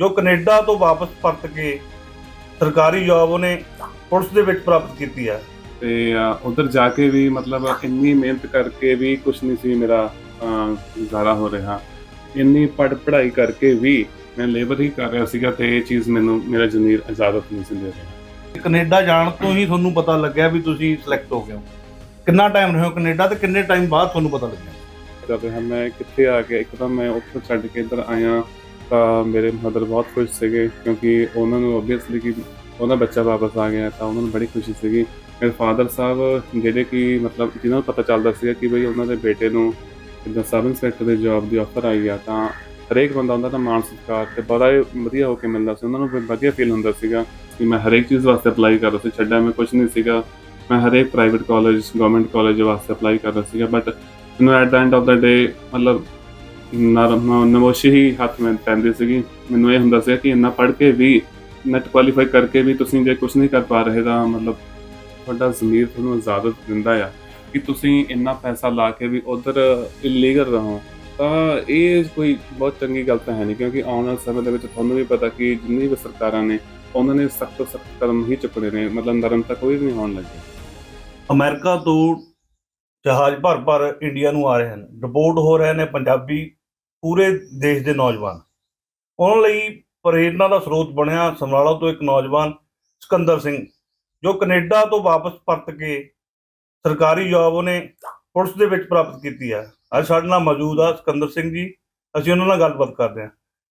ਜੋ ਕੈਨੇਡਾ ਤੋਂ ਵਾਪਸ ਪਰਤ ਕੇ ਸਰਕਾਰੀ ਜੌਬ ਉਹਨੇ ਪੁਲਿਸ ਦੇ ਵਿੱਚ ਪ੍ਰਾਪਤ ਕੀਤੀ ਹੈ ਤੇ ਉਧਰ ਜਾ ਕੇ ਵੀ ਮਤਲਬ ਇੰਨੀ ਮਿਹਨਤ ਕਰਕੇ ਵੀ ਕੁਝ ਨਹੀਂ ਸੀ ਮੇਰਾ ਗੁਜ਼ਾਰਾ ਹੋ ਰਿਹਾ। ਇੰਨੀ ਪੜ ਪੜ੍ਹਾਈ ਕਰਕੇ ਵੀ ਮੈਂ ਲੇਬਰ ਹੀ ਕਰ ਰਿਹਾ ਸੀਗਾ ਤੇ ਇਹ ਚੀਜ਼ ਮੈਨੂੰ ਮੇਰਾ ਜ਼ਮੀਰ ਇਜਾਜ਼ਤ ਨਹੀਂ ਸੀ ਦੇ ਰਿਹਾ। ਕੈਨੇਡਾ ਜਾਣ ਤੋਂ ਹੀ ਤੁਹਾਨੂੰ ਪਤਾ ਲੱਗਿਆ ਵੀ ਤੁਸੀਂ ਸਿਲੈਕਟ ਹੋ ਗਏ ਹੋ। ਕਿੰਨਾ ਟਾਈਮ ਰਹੇ ਹੋ ਕੈਨੇਡਾ ਤੇ ਕਿੰਨੇ ਟਾਈਮ ਬਾਅਦ ਤੁਹਾਨੂੰ ਪਤਾ ਲੱਗਿਆ? ਜਦ ਮੈਂ ਕਿੱਥੇ ਆ ਗਿਆ ਇੱਕਦਮ ਮੈਂ ਉੱਥੋਂ ਛੱਡ ਕੇ ਇੱਧਰ ਆਇਆ ਤਾਂ ਮੇਰੇ ਮਦਰ ਬਹੁਤ ਖੁਸ਼ ਸੀਗੇ ਕਿਉਂਕਿ ਉਹਨਾਂ ਨੂੰ ਓਬਵੀਅਸਲੀ ਕਿ ਉਹਦਾ ਬੱਚਾ ਵਾਪਸ ਆ ਗਿਆ ਤਾਂ ਉਹਨਾਂ ਨੂੰ ਬੜੀ ਖੁਸ਼ੀ ਸੀਗੀ। ਮੇਰੇ ਫਾਦਰ ਸਾਹਿਬ ਜਿਹੜੇ ਕਿ ਮਤਲਬ ਜਿਹਨਾਂ ਨੂੰ ਪਤਾ ਚੱਲਦਾ ਸੀਗਾ ਕਿ ਬਈ ਉਹਨਾਂ ਦੇ ਬੇਟੇ ਨੂੰ ਜਿੱਦਾਂ ਸਬ ਇੰਸਪੈਕਟਰ ਦੇ ਜੌਬ ਦੀ ਆਫਰ ਆਈ ਆ ਤਾਂ ਹਰੇਕ ਬੰਦਾ ਹੁੰਦਾ ਤਾਂ ਮਾਣ ਸਤਿਕਾਰ ਤੇ ਬੜਾ ਹੀ ਵਧੀਆ ਹੋ ਕੇ ਮਿਲਦਾ ਸੀ। ਉਹਨਾਂ ਨੂੰ ਵਧੀਆ ਫੀਲ ਹੁੰਦਾ ਸੀਗਾ ਕਿ ਮੈਂ ਹਰੇਕ ਚੀਜ਼ ਵਾਸਤੇ ਅਪਲਾਈ ਕਰ ਰਿਹਾ ਸੀ, ਛੱਡਿਆ ਮੈਂ ਕੁਝ ਨਹੀਂ ਸੀਗਾ। ਮੈਂ ਹਰੇਕ ਪ੍ਰਾਈਵੇਟ ਕਾਲਜ ਗਵਰਨਮੈਂਟ ਕਾਲਜ ਵਾਸਤੇ ਅਪਲਾਈ ਕਰ ਰਿਹਾ ਸੀਗਾ ਬਟ ਮੈਨੂੰ at the end of the day ਮਤਲਬ ਨਰਮ ਨਮੋਸ਼ੀ ਹੀ ਹੱਥ ਮੈਂ ਪੈਂਦੀ ਸੀਗੀ। ਮੈਨੂੰ ਇਹ ਹੁੰਦਾ ਸੀ ਕਿ ਇੰਨਾ ਪੜ੍ਹ ਕੇ ਵੀ ਨੈਟ ਕੁਆਲੀਫਾਈ ਕਰਕੇ ਵੀ ਤੁਸੀਂ ਜੇ ਕੁਝ ਨਹੀਂ ਕਰ ਪਾ ਰਹੇ ਤਾਂ ਮਤਲਬ ਤੁਹਾਡਾ ਜ਼ਮੀਰ ਤੁਹਾਨੂੰ ਇਜਾਜ਼ਤ ਦਿੰਦਾ ਆ ਕਿ ਤੁਸੀਂ ਇੰਨਾ ਪੈਸਾ ਲਾ ਕੇ ਵੀ ਉਧਰ ਇਲੀਗਲ ਰਹੋ। ਤਾਂ ਇਹ ਕੋਈ ਬਹੁਤ ਚੰਗੀ ਗੱਲ ਤਾਂ ਹੈ ਨਹੀਂ ਕਿਉਂਕਿ ਆਉਣ ਵਾਲੇ ਸਮੇਂ ਦੇ ਵਿੱਚ ਤੁਹਾਨੂੰ ਵੀ ਪਤਾ ਕਿ ਜਿੰਨੀ ਵੀ ਸਰਕਾਰਾਂ ਨੇ, ਉਹਨਾਂ ਨੇ ਸਖਤ ਸਖਤ ਕਦਮ ਹੀ ਚੁੱਕਣੇ ਨੇ, ਮਤਲਬ ਨਰਮ ਤਾਂ ਕੋਈ ਨਹੀਂ ਹੋਣ ਲੱਗੇ। ਅਮਰੀਕਾ ਤੋਂ ਜਹਾਜ਼ ਭਰ ਭਰ ਇੰਡੀਆ ਨੂੰ ਆ ਰਹੇ ਹਨ। ਰਿਪੋਰਟ ਹੋ ਰਹੇ ਨੇ ਪੰਜਾਬੀ ਪੂਰੇ ਦੇਸ਼ ਦੇ ਨੌਜਵਾਨ। ਉਹਨਾਂ ਲਈ ਪ੍ਰੇਰਨਾ ਦਾ ਸਰੋਤ ਬਣਿਆ ਸਮਰਾਲਾ ਤੋਂ ਇੱਕ ਨੌਜਵਾਨ ਸਿਕੰਦਰ ਸਿੰਘ ਜੋ ਕੈਨੇਡਾ ਤੋਂ ਵਾਪਸ ਪਰਤ ਕੇ ਸਰਕਾਰੀ ਜੌਬ ਉਹਨੇ ਪੁਲਿਸ ਦੇ ਵਿੱਚ ਪ੍ਰਾਪਤ ਕੀਤੀ ਹੈ। ਅੱਜ ਸਾਡੇ ਨਾਲ ਮੌਜੂਦ ਆ ਸਿਕੰਦਰ ਸਿੰਘ ਜੀ ਅਸੀਂ ਉਹਨਾਂ ਨਾਲ ਗੱਲਬਾਤ ਕਰਦੇ ਹਾਂ।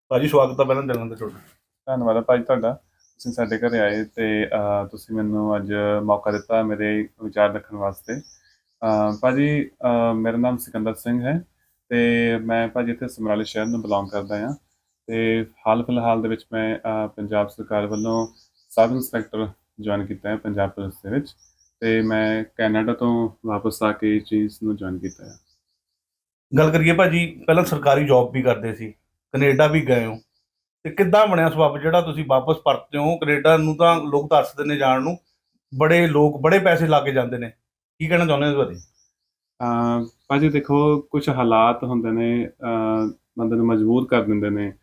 ਭਾਜੀ ਸਵਾਗਤ ਹੈ ਪਹਿਲਾਂ ਜਲੰਧਰ ਦੇ ਤੁਹਾਡਾ। ਧੰਨਵਾਦ ਹੈ ਭਾਈ ਤੁਹਾਡਾ। ਤੁਸੀਂ ਸਾਡੇ ਘਰੇ ਆਏ ਤੇ ਤੁਸੀਂ ਮੈਨੂੰ ਅੱਜ ਮੌਕਾ ਦਿੱਤਾ ਮੇਰੇ ਵਿਚਾਰ ਰੱਖਣ ਵਾਸਤੇ। ਅਹ, ਭਾਜੀ ਮੇਰਾ ਨਾਮ ਸਿਕੰਦਰ ਸਿੰਘ ਹੈ। ਤੇ ਮੈਂ ਭਾਜੀ ਇੱਥੇ ਸਮਰਾਲੇ ਸ਼ਹਿਰ ਨੂੰ ਬਿਲੋਂਗ ਕਰਦਾ ਹਾਂ ਤੇ ਹਾਲ ਫਿਲਹਾਲ ਦੇ ਵਿੱਚ ਮੈਂ ਪੰਜਾਬ ਸਰਕਾਰ ਵੱਲੋਂ ਸਬ ਇੰਸਪੈਕਟਰ ਜੁਆਇਨ ਕੀਤਾ ਹੈ ਪੰਜਾਬ ਪੁਲਿਸ ਦੇ ਵਿੱਚ ਤੇ ਮੈਂ ਕੈਨੇਡਾ ਤੋਂ ਵਾਪਸ ਆ ਕੇ ਇਸ ਚੀਜ਼ ਨੂੰ ਜੁਆਇਨ ਕੀਤਾ ਹੈ। ਗੱਲ ਕਰੀਏ ਭਾਜੀ ਪਹਿਲਾਂ ਸਰਕਾਰੀ ਜੌਬ ਵੀ ਕਰਦੇ ਸੀ ਕੈਨੇਡਾ ਵੀ ਗਏ ਹੋ। ਤੇ ਕਿੱਦਾਂ ਬਣਿਆ ਸਬੱਬ ਜਿਹੜਾ ਤੁਸੀਂ ਵਾਪਸ ਪਰਤਦੇ ਹੋ? ਕੈਨੇਡਾ ਨੂੰ ਤਾਂ ਲੋਕ ਤਰਸਦੇ ਨੇ ਜਾਣ ਨੂੰ ਬੜੇ ਲੋਕ ਬੜੇ ਪੈਸੇ ਲਾ ਕੇ ਜਾਂਦੇ ਨੇ। ਕੀ ਕਹਿਣਾ ਚਾਹੁੰਦੇ ਹੋ ਇਸ ਬਾਰੇ? ਅਹ ਭਾਜੀ ਦੇਖੋ ਕੁਝ ਹਾਲਾਤ ਹੁੰਦੇ ਨੇ, ਅਹ, ਬੰਦੇ ਨੂੰ ਮਜਬੂਰ ਕਰ ਦਿੰਦੇ ਨੇ।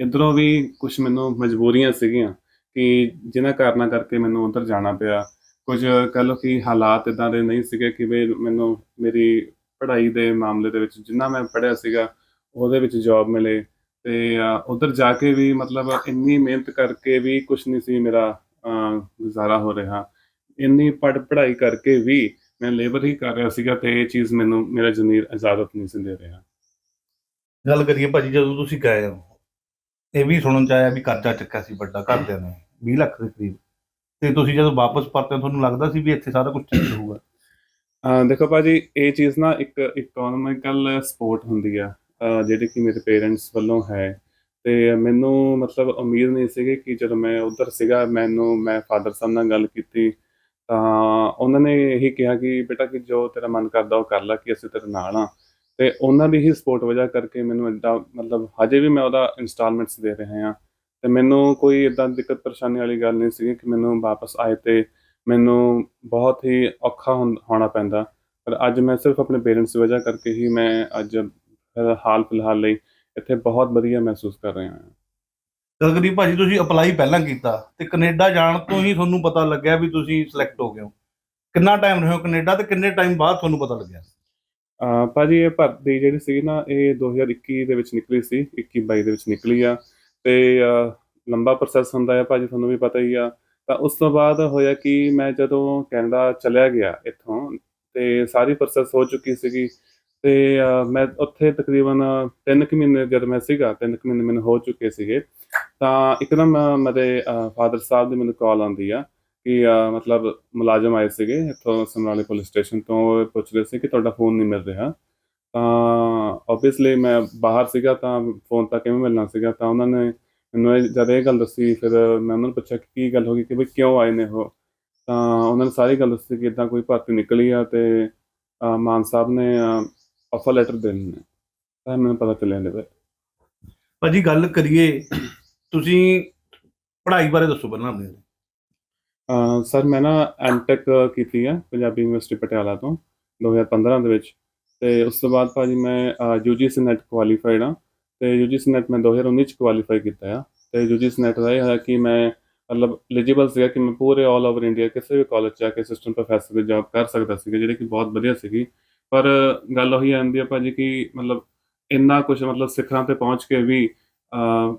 ਇਧਰੋਂ ਵੀ ਕੁਝ ਮੈਨੂੰ ਮਜਬੂਰੀਆਂ ਸੀਗੀਆਂ ਕਿ ਜਿਨ੍ਹਾਂ ਕਾਰਨਾਂ ਕਰਕੇ ਮੈਨੂੰ ਉਧਰ ਜਾਣਾ ਪਿਆ। ਕੁਝ ਕਹ ਲਓ ਕਿ ਹਾਲਾਤ ਇਦਾਂ ਦੇ ਨਹੀਂ ਸੀਗੇ ਕਿ ਵੀ ਮੈਨੂੰ ਮੇਰੀ ਪੜ੍ਹਾਈ ਦੇ ਮਾਮਲੇ ਦੇ ਵਿੱਚ ਜਿੰਨਾ ਮੈਂ ਪੜ੍ਹਿਆ ਸੀਗਾ, ਉਹਦੇ ਵਿੱਚ ਜੌਬ ਮਿਲੇ। ਤੇ ਉਧਰ ਜਾ ਕੇ ਵੀ ਮਤਲਬ ਇੰਨੀ ਮਿਹਨਤ ਕਰਕੇ ਵੀ ਕੁਝ ਨਹੀਂ ਸੀ ਮੇਰਾ ਗੁਜ਼ਾਰਾ ਹੋ ਰਿਹਾ। ਇੰਨੀ ਪੜ੍ਹ ਪੜ੍ਹਾਈ ਕਰਕੇ ਵੀ ਮੈਂ ਲੇਬਰ ਹੀ ਕਰ ਰਿਹਾ ਸੀਗਾ ਤੇ ਇਹ ਚੀਜ਼ ਮੈਨੂੰ ਮੇਰਾ ਜ਼ਮੀਰ ਇਜਾਜ਼ਤ ਨਹੀਂ ਸੀ ਦੇ ਰਿਹਾ। ਗੱਲ ਕਰੀਏ ਭਾਜੀ ਜਦੋਂ ਤੁਸੀਂ ਗਏ ਹੋ ਇਹ ਵੀ ਸੁਣਨ ਚ ਆਇਆ ਵੀ ਕਰਜ਼ਾ ਚੱਕਿਆ ਸੀ ਵੱਡਾ ਘਰਦਿਆਂ ਨੇ 20 ਲੱਖ ਦੇ ਕਰੀਬ। ਤੇ ਤੁਸੀਂ ਜਦੋਂ ਵਾਪਸ ਪਰਤੇ ਤੁਹਾਨੂੰ ਲੱਗਦਾ ਸੀ ਵੀ ਇੱਥੇ ਸਾਰਾ ਕੁਝ ਠੀਕ ਰਹੂਗਾ ਅਹ ਦੇਖੋ ਭਾਜੀ ਇਹ ਚੀਜ਼ ਨਾ ਇੱਕ ਇਕਨੋਮਿਕਲ ਸਪੋਰਟ ਹੁੰਦੀ ਆ ਜਿਹੜੀ ਕਿ ਮੇਰੇ ਪੇਰੈਂਟਸ ਵੱਲੋਂ ਹੈ। ਤੇ ਮੈਨੂੰ ਮਤਲਬ ਉਮੀਦ ਨਹੀਂ ਸੀਗੀ ਕਿ ਜਦੋਂ ਮੈਂ ਉਧਰ ਸੀਗਾ ਮੈਨੂੰ ਮੈਂ ਫਾਦਰ ਸਾਹਿਬ ਨਾਲ ਗੱਲ ਕੀਤੀ ਤਾਂ ਉਹਨਾਂ ਨੇ ਇਹੀ ਕਿਹਾ ਕਿ ਬੇਟਾ ਕਿ ਜੋ ਤੇਰਾ ਮਨ ਕਰਦਾ ਉਹ ਕਰ ਲੈ ਕਿ ਅਸੀਂ ਤੇਰੇ ਨਾਲ ਆ ਤੇ ਉਹਨਾਂ ਦੀ ਹੀ ਸਪੋਰਟ ਵਜ੍ਹਾ ਕਰਕੇ ਮੈਨੂੰ ਏਦਾਂ ਮਤਲਬ ਹਜੇ ਵੀ ਮੈਂ ਉਹਦਾ ਇਨਸਟਾਲਮੈਂਟਸ ਦੇ ਰਿਹਾ ਹਾਂ। ਤੇ ਮੈਨੂੰ ਕੋਈ ਇਦਾਂ ਦਿੱਕਤ ਪਰੇਸ਼ਾਨੀ ਵਾਲੀ ਗੱਲ ਨਹੀਂ ਸੀ ਕਿ ਮੈਨੂੰ ਵਾਪਸ ਆਏ ਤੇ ਮੈਨੂੰ ਬਹੁਤ ਹੀ ਔਖਾ ਹੁੰ- ਹੋਣਾ ਪੈਂਦਾ। ਪਰ ਅੱਜ ਮੈਂ ਸਿਰਫ ਆਪਣੇ ਪੇਰੈਂਟਸ ਦੀ ਵਜ੍ਹਾ ਕਰਕੇ ਹੀ ਮੈਂ ਅੱਜ ਹਾਲ ਫਿਲਹਾਲ ਲਈ ਇੱਥੇ ਬਹੁਤ ਵਧੀਆ ਮਹਿਸੂਸ ਕਰ ਰਿਹਾ ਹਾਂ। ਗੱਲ ਭਾਜੀ ਤੁਸੀਂ ਅਪਲਾਈ ਪਹਿਲਾਂ ਕੀਤਾ ਤੇ ਕੈਨੇਡਾ ਜਾਣ ਤੋਂ ਹੀ ਤੁਹਾਨੂੰ ਪਤਾ ਲੱਗਿਆ ਵੀ ਤੁਸੀਂ ਸਿਲੈਕਟ ਹੋ ਗਏ ਹੋ। ਕਿੰਨਾ ਟਾਈਮ ਰਹੇ ਹੋ ਕੈਨੇਡਾ ਤੇ ਕਿੰਨੇ ਟਾਈਮ ਬਾਅਦ ਤੁਹਾਨੂੰ ਪਤਾ ਲੱਗਿਆ? ਅਹ ਭਾਜੀ ਇਹ ਭਰਤੀ ਜਿਹੜੀ ਸੀ ਨਾ ਇਹ 2021 ਦੇ ਵਿੱਚ ਨਿਕਲੀ ਸੀ 21 22 ਦੇ ਵਿੱਚ ਨਿਕਲੀ ਆ। ਤੇ ਅਹ, ਲੰਬਾ ਪ੍ਰੋਸੈਸ ਹੁੰਦਾ ਹੈ ਭਾਜੀ ਤੁਹਾਨੂੰ ਵੀ ਪਤਾ ਹੀ ਆ। ਤਾਂ ਉਸ ਤੋਂ ਬਾਅਦ ਹੋਇਆ ਕਿ ਮੈਂ ਜਦੋਂ ਕੈਨੇਡਾ ਚਲਿਆ ਗਿਆ ਇੱਥੋਂ ਤੇ ਸਾਰੀ ਪ੍ਰੋਸੈਸ ਹੋ ਚੁੱਕੀ ਸੀਗੀ। ਤੇ ਮੈਂ ਉੱਥੇ ਤਕਰੀਬਨ 3 ਕੁ ਮਹੀਨੇ ਜਦ ਮੈਂ ਸੀਗਾ 3 ਕੁ ਮਹੀਨੇ ਮੈਨੂੰ ਹੋ ਚੁੱਕੇ ਸੀਗੇ, ਤਾਂ ਇੱਕਦਮ ਮੇਰੇ ਫਾਦਰ ਸਾਹਿਬ ਦੀ ਮੈਨੂੰ ਕਾਲ ਆਉਂਦੀ ਆ ਕਿ ਮਤਲਬ ਮੁਲਾਜ਼ਮ ਆਏ ਸੀਗੇ ਇੱਥੋਂ ਸਮਰਾਲੇ ਪੁਲਿਸ ਸਟੇਸ਼ਨ ਤੋਂ ਪੁੱਛ ਰਹੇ ਸੀ ਕਿ ਤੁਹਾਡਾ ਫੋਨ ਨਹੀਂ ਮਿਲ ਰਿਹਾ। ਤਾਂ ਆਬਵੀਅਸਲੀ ਮੈਂ ਬਾਹਰ ਸੀਗਾ ਤਾਂ ਫੋਨ ਤਾਂ ਕਿਵੇਂ ਮਿਲਣਾ ਸੀਗਾ, ਤਾਂ ਉਹਨਾਂ ਨੇ ਮੈਨੂੰ ਇਹ- ਜਦ ਇਹ ਗੱਲ ਦੱਸੀ, ਫਿਰ ਮੈਂ ਉਹਨਾਂ ਨੂੰ ਪੁੱਛਿਆ ਕਿ ਕੀ ਗੱਲ ਹੋ ਗਈ, ਕਿ ਵੀ ਕਿਉਂ ਆਏ ਨੇ ਉਹ? ਤਾਂ ਉਹਨਾਂ ਨੇ ਸਾਰੀ ਗੱਲ ਦੱਸੀ ਕਿ ਇਦਾਂ ਕੋਈ ਭਰਤੀ ਨਿਕਲੀ ਆ ਤੇ ਮਾਨ ਸਾਹਿਬ ਨੇ ਆਫਰ ਲੈਟਰ ਦੇਣੇ ਨੇ ਤਾਂ ਮੈਨੂੰ ਪਤਾ ਚੱਲਿਆ ਇਹਦੇ ਬਾਰੇ। ਭਾਜੀ ਗੱਲ ਕਰੀਏ ਤੁਸੀਂ ਪੜ੍ਹਾਈ ਬਾਰੇ ਦੱਸੋ ਪਹਿਲਾਂ ਆਪਣੇ। ਅਹ ਸਰ ਮੈਂ ਨਾ ਐਮਟੈਕ ਕੀਤੀ ਆ ਪੰਜਾਬੀ ਯੂਨੀਵਰਸਿਟੀ ਪਟਿਆਲਾ ਤੋਂ 2015 ਦੇ ਵਿੱਚ। ਤੇ ਉਸ ਤੋਂ ਬਾਅਦ ਭਾਜੀ ਮੈਂ ਯੂਜੀਸੀ ਨੈਟ ਕੁਆਲੀਫਾਈਡ ਆ ਤੇ ਯੂਜੀਸੀ ਨੈਟ ਮੈਂ 2019 ਚ ਕੁਆਲੀਫਾਈ ਕੀਤਾ ਆ। ਤੇ ਯੂਜੀਸੀ ਨੈਟ ਦਾ ਇਹ ਹੈ ਕਿ ਮੈਂ ਮਤਲਬ ਐਲੀਜੀਬਲ ਸੀਗਾ ਕਿ ਮੈਂ ਪੂਰੇ ਆਲ ਓਵਰ ਇੰਡੀਆ ਕਿਸੇ ਵੀ ਕਾਲਜ 'ਚ ਜਾ ਕੇ ਅਸਿਸਟੈਂਟ ਪ੍ਰੋਫੈਸਰ ਦੀ ਜੌਬ ਕਰ ਸਕਦਾ ਸੀਗਾ ਜਿਹੜੀ ਕਿ ਬਹੁਤ ਵਧੀਆ ਸੀਗੀ। ਪਰ ਗੱਲ ਉਹੀ ਆਉਂਦੀ ਆ ਭਾਜੀ ਕਿ ਮਤਲਬ ਇੰਨਾ ਕੁਝ ਮਤਲਬ ਸਿਖਰਾਂ ਤੇ ਪਹੁੰਚ ਕੇ ਵੀ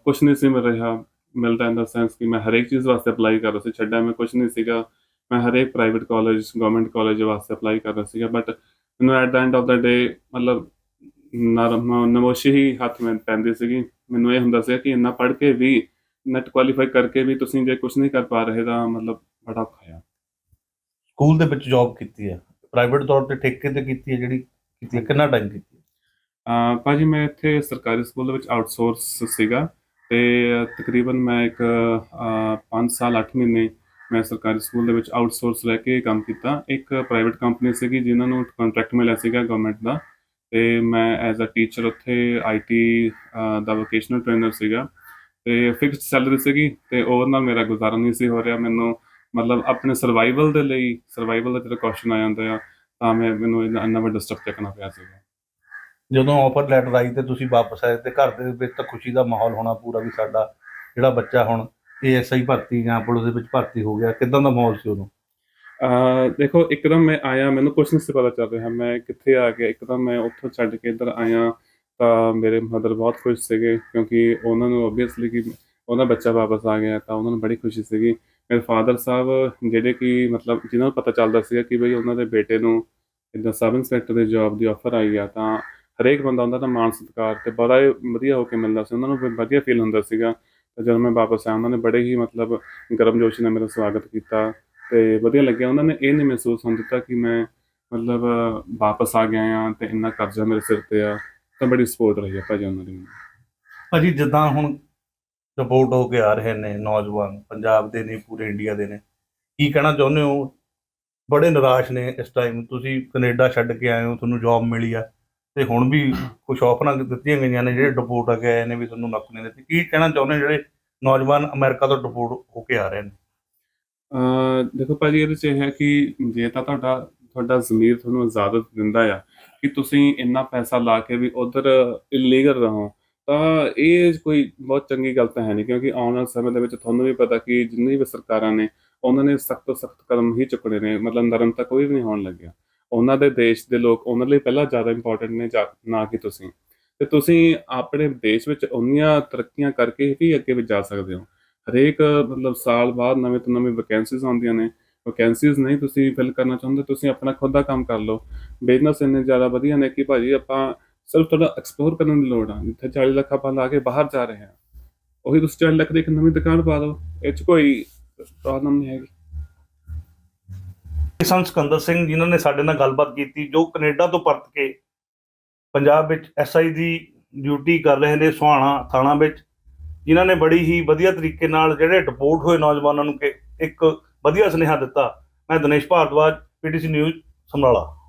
ਕੁਝ ਨਹੀਂ ਸੀ ਮਿਲ ਰਿਹਾ, ਮਿਲਦਾ ਇਨ ਦਾ ਸੈਂਸ ਕਿ ਮੈਂ ਹਰੇਕ ਚੀਜ਼ ਵਾਸਤੇ ਅਪਲਾਈ ਕਰ ਰਿਹਾ ਸੀ, ਛੱਡਿਆ ਮੈਂ ਕੁਝ ਨਹੀਂ ਸੀਗਾ। ਮੈਂ ਹਰੇਕ ਪ੍ਰਾਈਵੇਟ ਕਾਲਜ ਗਵਰਨਮੈਂਟ ਕਾਲਜ ਵਾਸਤੇ ਅਪਲਾਈ ਕਰ ਰਿਹਾ ਸੀਗਾ ਬਟ ਮੈਨੂੰ at the end of the day ਮਤਲਬ ਨਰਮ, ਨਮੋਸ਼ੀ ਹੀ ਹੱਥ ਮੈਂ ਪੈਂਦੀ ਸੀਗੀ। ਮੈਨੂੰ ਇਹ ਹੁੰਦਾ ਸੀ ਕਿ ਇੰਨਾ ਪੜ੍ਹ ਕੇ ਵੀ ਨੈਟ ਕੁਆਲੀਫਾਈ ਕਰਕੇ ਵੀ ਤੁਸੀਂ ਜੇ ਕੁਝ ਨਹੀਂ ਕਰ ਪਾ ਰਹੇ ਤਾਂ ਮਤਲਬ ਬੜਾ ਔਖਾ ਆ। ਸਕੂਲ ਦੇ ਵਿੱਚ ਜੌਬ ਕੀਤੀ ਹੈ ਪ੍ਰਾਈਵੇਟ ਤੌਰ ਤੇ ਠੇਕੇ ਤੇ ਕੀਤੀ ਹੈ ਜਿਹੜੀ ਕੀਤੀ ਹੈ? ਕਿੰਨਾ ਟਾਈਮ ਕੀਤੀ ਹੈ? ਅਹ ਭਾਜੀ ਮੈਂ ਇੱਥੇ ਸਰਕਾਰੀ ਸਕੂਲ ਦੇ ਵਿੱਚ ਆਊਟਸੋਰਸ ਸੀਗਾ ਤੇ ਤਕਰੀਬਨ ਮੈਂ ਇੱਕ 5 ਸਾਲ 8 ਮਹੀਨੇ ਮੈਂ ਸਰਕਾਰੀ ਸਕੂਲ ਦੇ ਵਿੱਚ ਆਊਟਸੋਰਸ ਲੈ ਕੇ ਕੰਮ ਕੀਤਾ। ਇੱਕ ਪ੍ਰਾਈਵੇਟ ਕੰਪਨੀ ਸੀਗੀ ਜਿਨ੍ਹਾਂ ਨੂੰ ਕੰਟਰੈਕਟ ਮਿਲਿਆ ਸੀਗਾ ਗਵਰਨਮੈਂਟ ਦਾ ਤੇ ਮੈਂ ਐਜ਼ ਅ ਟੀਚਰ ਉੱਥੇ ਆਈਟੀ ਦਾ ਵੋਕੇਸ਼ਨਲ ਟ੍ਰੇਨਰ ਸੀਗਾ ਤੇ ਫਿਕਸਡ ਸੈਲਰੀ ਸੀਗੀ ਤੇ ਉਹਦੇ ਨਾਲ ਮੇਰਾ ਗੁਜ਼ਾਰਾ ਨਹੀਂ ਸੀ ਹੋ ਰਿਹਾ। ਮੈਨੂੰ ਮਤਲਬ ਆਪਣੇ ਸਰਵਾਈਵਲ ਦੇ ਲਈ ਸਰਵਾਈਵਲ ਦਾ ਜਿਹੜਾ ਕੁਐਸਚਨ ਆ ਜਾਂਦਾ ਆ ਤਾਂ ਮੈਂ ਮੈਨੂੰ ਇੰਨਾ ਵੱਡਾ ਸਟੈਪ ਚੱਕਣਾ ਪਿਆ ਸੀਗਾ। ਜਦੋਂ ਆਫਰ ਲੈਟਰ ਆਈ ਤੇ ਤੁਸੀਂ ਵਾਪਸ ਆਏ ਤੇ ਘਰ ਦੇ ਵਿੱਚ ਤਾਂ ਖੁਸ਼ੀ ਦਾ ਮਾਹੌਲ ਹੋਣਾ ਪੂਰਾ ਵੀ ਸਾਡਾ ਜਿਹੜਾ ਬੱਚਾ ਹੁਣ ਏਐਸਆਈ ਭਰਤੀ ਜਾਂ ਪੁਲਿਸ ਦੇ ਵਿੱਚ ਭਰਤੀ ਹੋ ਗਿਆ ਕਿਦਾਂ ਦਾ ਮਾਹੌਲ ਸੀ ਉਦੋਂ? ਅਹ ਦੇਖੋ ਇੱਕਦਮ ਮੈਂ ਆਇਆ ਮੈਨੂੰ ਕੁਝ ਨਹੀਂ ਸੀ ਪਤਾ ਚੱਲ ਰਿਹਾ। ਮੈਂ ਕਿੱਥੇ ਆ ਗਿਆ ਇੱਕਦਮ ਮੈਂ ਉੱਥੋਂ ਛੱਡ ਕੇ ਇੱਧਰ ਆਇਆ ਤਾਂ ਮੇਰੇ ਮਦਰ ਬਹੁਤ ਖੁਸ਼ ਸੀਗੇ ਕਿਉਂਕਿ ਉਹਨਾਂ ਨੂੰ ਓਬਵੀਅਸਲੀ ਕਿ ਉਹਨਾਂ ਬੱਚਾ ਵਾਪਸ ਆ ਗਿਆ ਤਾਂ ਉਹਨਾਂ ਨੂੰ ਬੜੀ ਖੁਸ਼ੀ ਸੀਗੀ। ਮੇਰੇ ਫਾਦਰ ਸਾਹਿਬ ਜਿਹੜੇ ਕਿ ਮਤਲਬ ਜਿਨ੍ਹਾਂ ਨੂੰ ਪਤਾ ਚੱਲਦਾ ਸੀਗਾ ਕਿ ਬਈ ਉਹਨਾਂ ਦੇ ਬੇਟੇ ਨੂੰ ਇਦਾਂ ਸਬ ਇੰਸਪੈਕਟਰ ਦੀ ਜੌਬ ਦੀ ਆਫਰ ਆਈ ਆ, ਤਾਂ ਹਰੇਕ ਬੰਦਾ ਉਹਨਾਂ ਦਾ ਮਾਣ ਸਤਿਕਾਰ ਤੇ ਬੜਾ ਹੀ ਵਧੀਆ ਹੋ ਕੇ ਮਿਲਦਾ ਸੀ, ਉਹਨਾਂ ਨੂੰ ਵਧੀਆ ਫੀਲ ਹੁੰਦਾ ਸੀਗਾ ਤੇ ਜਦੋਂ ਮੈਂ ਵਾਪਸ ਆਇਆ, ਉਹਨਾਂ ਨੇ ਬੜੇ ਹੀ ਮਤਲਬ ਗਰਮਜੋਸ਼ੀ ਨਾਲ ਮੇਰਾ ਸਵਾਗਤ ਕੀਤਾ ਤੇ ਵਧੀਆ ਲੱਗਿਆ ਉਹਨਾਂ ਨੇ ਇਹ ਨਹੀਂ ਮਹਿਸੂਸ ਹੋਣ ਦਿੱਤਾ ਕਿ ਮੈਂ ਮਤਲਬ ਵਾਪਸ ਆ ਗਿਆ ਆ ਤੇ ਇੰਨਾ ਕਰਜ਼ਾ ਮੇਰੇ ਸਿਰ ਤੇ ਆ, ਤਾਂ ਬੜੀ ਸਪੋਰਟ ਰਹੀ ਆ ਭਾਜੀ ਉਹਨਾਂ ਦੀ ਮੈਨੂੰ। ਭਾਜੀ, ਜਿੱਦਾਂ ਹੁਣ ਰਿਪੋਰਟ ਹੋ ਕੇ ਆ ਰਹੇ ਨੇ ਨੌਜਵਾਨ, ਪੰਜਾਬ ਦੇ ਨੇ, ਪੂਰੇ ਇੰਡੀਆ ਦੇ ਨੇ। ਕੀ ਕਹਿਣਾ ਚਾਹੁੰਦੇ ਹੋ? ਬੜੇ ਨਿਰਾਸ਼ ਨੇ ਇਸ ਟਾਈਮ ਤੁਸੀਂ ਕੈਨੇਡਾ ਛੱਡ ਕੇ ਆਏ ਹੋ, ਤੁਹਾਨੂੰ ਜੌਬ ਮਿਲੀ ਆ। ਤੇ ਹੁਣ ਵੀ ਕੁਝ ਆਫਰਾਂ ਦਿੱਤੀਆਂ ਗਈਆਂ ਨੇ ਜਿਹੜੇ ਡਿਪੋਰਟ ਆ ਕੇ ਆਏ ਨੇ ਵੀ ਤੁਹਾਨੂੰ ਨੌਕਰੀ ਨਹੀਂ ਦਿੱਤੀ। ਕੀ ਕਹਿਣਾ ਚਾਹੁੰਦੇ ਹੋ ਜਿਹੜੇ ਨੌਜਵਾਨ ਅਮਰੀਕਾ ਤੋਂ ਡਿਪੋਰਟ ਹੋ ਕੇ ਆ ਰਹੇ ਨੇ? ਅਹ ਦੇਖੋ ਭਾਜੀ, ਇਹਦੇ 'ਚ ਇਹ ਹੈ ਕਿ ਜੇ ਤਾਂ ਤੁਹਾਡਾ ਤੁਹਾਡਾ ਜ਼ਮੀਰ ਤੁਹਾਨੂੰ ਇਜਾਜ਼ਤ ਦਿੰਦਾ ਆ ਕਿ ਤੁਸੀਂ ਇੰਨਾ ਪੈਸਾ ਲਾ ਕੇ ਵੀ ਉਧਰ ਇਲੀਗਲ ਰਹੋ ਤਾਂ ਇਹ ਕੋਈ ਬਹੁਤ ਚੰਗੀ ਗੱਲ ਤਾਂ ਹੈ ਨਹੀਂ, ਕਿਉਂਕਿ ਆਉਣ ਵਾਲੇ ਸਮੇਂ ਦੇ ਵਿੱਚ ਤੁਹਾਨੂੰ ਵੀ ਪਤਾ ਕਿ ਜਿੰਨੀ ਵੀ ਸਰਕਾਰਾਂ ਨੇ, ਉਹਨਾਂ ਨੇ ਸਖਤ ਤੋਂ ਸਖਤ ਕਦਮ ਹੀ ਚੁੱਕਣੇ ਨੇ, ਮਤਲਬ ਨਰਮ ਤਾਂ ਕੋਈ ਵੀ ਨਹੀਂ ਹੋਣ ਲੱਗਿਆ। ਉਹਨਾਂ ਦੇ ਦੇਸ਼ ਦੇ ਲੋਕ ਉਹਨਾਂ ਲਈ ਪਹਿਲਾਂ ਜ਼ਿਆਦਾ ਇੰਪੋਰਟੈਂਟ ਨੇ ਜਾ- ਨਾ ਕਿ ਤੁਸੀਂ। ਤੇ ਤੁਸੀਂ ਆਪਣੇ ਦੇਸ਼ ਵਿੱਚ ਉਨੀਆਂ ਤਰੱਕੀਆਂ ਕਰਕੇ ਵੀ ਅੱਗੇ ਵੀ ਜਾ ਸਕਦੇ ਹੋ। ਹਰੇਕ, ਮਤਲਬ ਸਾਲ ਬਾਅਦ ਨਵੇਂ ਤੋਂ ਨਵੇਂ ਵੈਕੈਂਸੀਜ਼ ਆਉਂਦੀਆਂ ਨੇ। ਵੈਕੈਂਸੀਜ਼ ਨਹੀਂ ਤੁਸੀਂ ਫਿਲ ਕਰਨਾ ਚਾਹੁੰਦੇ, ਤੁਸੀਂ ਆਪਣਾ ਖੁਦ ਦਾ ਕੰਮ ਕਰ ਲਓ। ਬਿਜ਼ਨਸ ਇੰਨੇ ਜ਼ਿਆਦਾ ਵਧੀਆ ਨੇ ਕਿ ਭਾਜੀ ਆਪਾਂ ਸਿਰਫ ਥੋੜਾ ਐਕਸਪਲੋਰ ਕਰਨ ਦੀ ਲੋੜ ਆ। ਜਿੱਥੇ 40 ਲੱਖ ਆਪਾਂ ਲਾ ਕੇ ਬਾਹਰ ਜਾ ਰਹੇ ਹਾਂ ਉਹੀ ਤੁਸੀਂ 40 ਲੱਖ ਦੀ ਇੱਕ ਨਵੀਂ ਦੁਕਾਨ ਪਾ ਦਿਓ। ਇਹ 'ਚ ਕੋਈ ਪ੍ਰੋਬਲਮ ਨਹੀਂ ਹੈਗੀ। ਕਿਸਾਨ ਸਿਕੰਦਰ ਸਿੰਘ ਜਿਨ੍ਹਾਂ ਨੇ ਸਾਡੇ ਨਾਲ ਗੱਲਬਾਤ ਕੀਤੀ, ਜੋ ਕੈਨੇਡਾ ਤੋਂ ਪਰਤ ਕੇ ਪੰਜਾਬ ਵਿੱਚ ਐਸਆਈ ਦੀ ਡਿਊਟੀ ਕਰ ਰਹੇ ਨੇ ਸੁਹਾਣਾ ਥਾਣਾ ਵਿੱਚ, ਜਿਨ੍ਹਾਂ ਨੇ ਬੜੀ ਹੀ ਵਧੀਆ ਤਰੀਕੇ ਨਾਲ ਜਿਹੜੇ ਡਿਪੋਰਟ ਹੋਏ ਨੌਜਵਾਨਾਂ ਨੂੰ ਕਿ ਇੱਕ ਵਧੀਆ ਸੁਨੇਹਾ ਦਿੱਤਾ। ਮੈਂ ਦਿਨੇਸ਼ ਭਾਰਦਵਾਜ ਪੀਟੀਸੀ ਨਿਊਜ਼ ਸਮਰਾਲਾ।